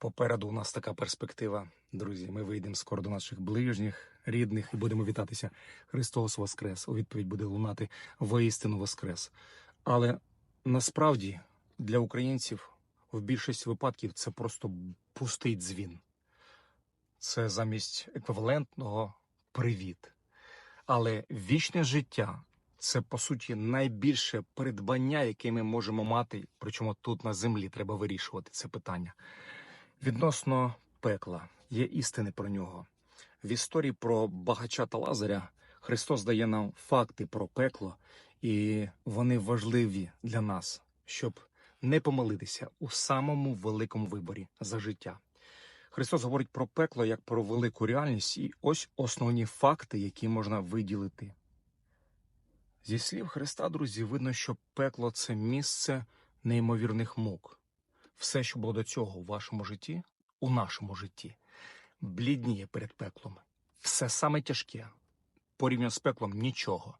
Попереду у нас така перспектива, друзі. Ми вийдемо скоро до наших ближніх, рідних і будемо вітатися. Христос Воскрес. У відповідь буде лунати воістину Воскрес. Але насправді для українців в більшості випадків це просто пустий дзвін. Це замість еквівалентного привіт. Але вічне життя це по суті найбільше придбання, яке ми можемо мати. Причому тут на землі треба вирішувати це питання. Відносно пекла є істини про нього. В історії про багача та Лазаря Христос дає нам факти про пекло, і вони важливі для нас, щоб не помилитися у самому великому виборі за життя. Христос говорить про пекло як про велику реальність, і ось основні факти, які можна виділити. Зі слів Христа, друзі, видно, що пекло це місце неймовірних мук. Все, що було до цього у вашому житті, у нашому житті, блідніє перед пеклом. Все саме тяжке. Порівняно з пеклом нічого.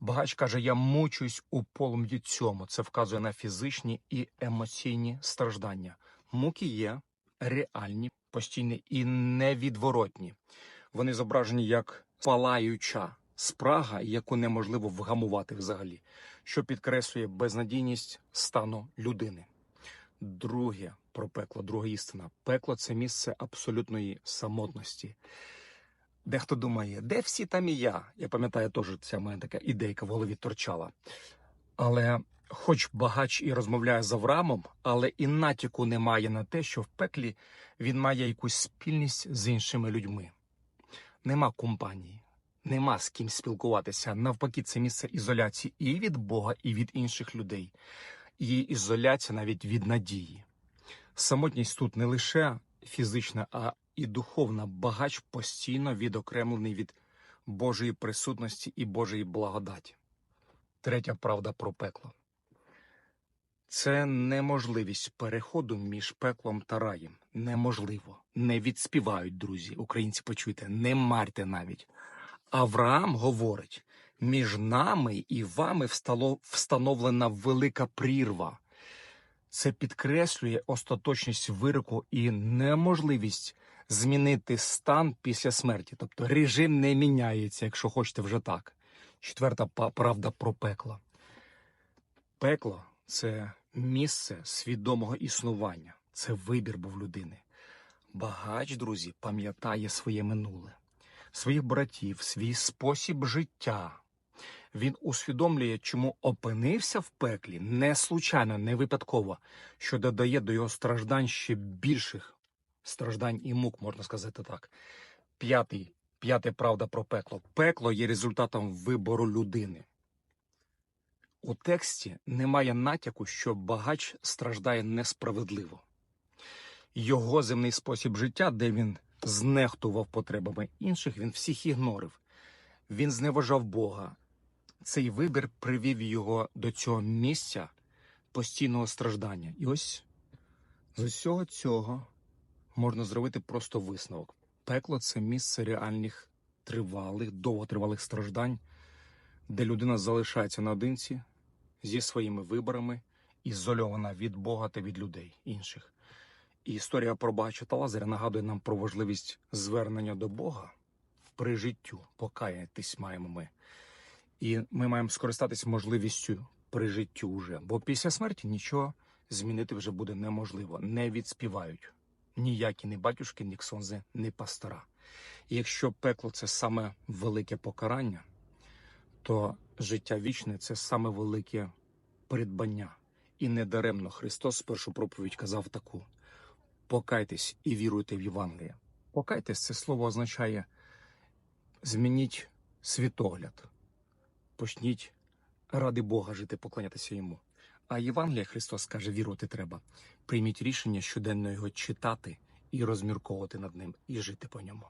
Багач каже: я мучусь у полум'ї цьому. Це вказує на фізичні і емоційні страждання. Муки є реальні, постійні і невідворотні. Вони зображені як палаюча спрага, яку неможливо вгамувати взагалі, що підкреслює безнадійність стану людини. Друге про пекло, друга істина. Пекло це місце абсолютної самотності. Дехто думає, де всі там і я. Я пам'ятаю, теж ця моя така ідейка в голові торчала. Але, хоч багач і розмовляє з Авраамом, але і натяку немає на те, що в пеклі він має якусь спільність з іншими людьми. Нема компанії, нема з ким спілкуватися. Навпаки, це місце ізоляції і від Бога, і від інших людей. І ізоляція навіть від надії. Самотність тут не лише фізична, а і духовна. Багач постійно відокремлений від Божої присутності і Божої благодаті. Третя правда про пекло. Це неможливість переходу між пеклом та раєм. Неможливо. Не відспівають, друзі. Українці почуйте, не марте навіть. Авраам говорить: між нами і вами встало, встановлена велика прірва. Це підкреслює остаточність вироку і неможливість змінити стан після смерті. Тобто режим не міняється, якщо хочете вже так. Четверта правда про пекло. Пекло це місце свідомого існування, це вибір був людини. Багач, друзі, пам'ятає своє минуле, своїх братів, свій спосіб життя. Він усвідомлює, чому опинився в пеклі не случайно, не випадково, що додає до його страждань ще більших страждань і мук, можна сказати так. П'ятий, п'яте правда про пекло. Пекло є результатом вибору людини. У тексті немає натяку, що багач страждає несправедливо. Його земний спосіб життя, де він знехтував потребами інших, він всіх ігнорив. Він зневажав Бога. Цей вибір привів його до цього місця постійного страждання. І ось з усього цього можна зробити просто висновок. Пекло це місце реальних тривалих, довготривалих страждань, де людина залишається наодинці зі своїми виборами, ізольована від Бога та від людей інших. І історія про багача та Лазаря нагадує нам про важливість звернення до Бога при життю. Покаятись маємо ми. І ми маємо скористатись можливістю при життю вже. Бо після смерті нічого змінити вже буде неможливо. Не відспівають ніякі ні батюшки, ні ксонзи, ні пастора. І якщо пекло це саме велике покарання, то життя вічне це саме велике придбання. І недаремно Христос першу проповідь казав таку: покайтесь і віруйте в Євангеліє. Покайтесь це слово означає змініть світогляд, почніть ради Бога жити, поклонятися йому. А Євангелія Христос каже, вірувати треба. Прийміть рішення щоденно його читати і розмірковувати над ним, і жити по ньому.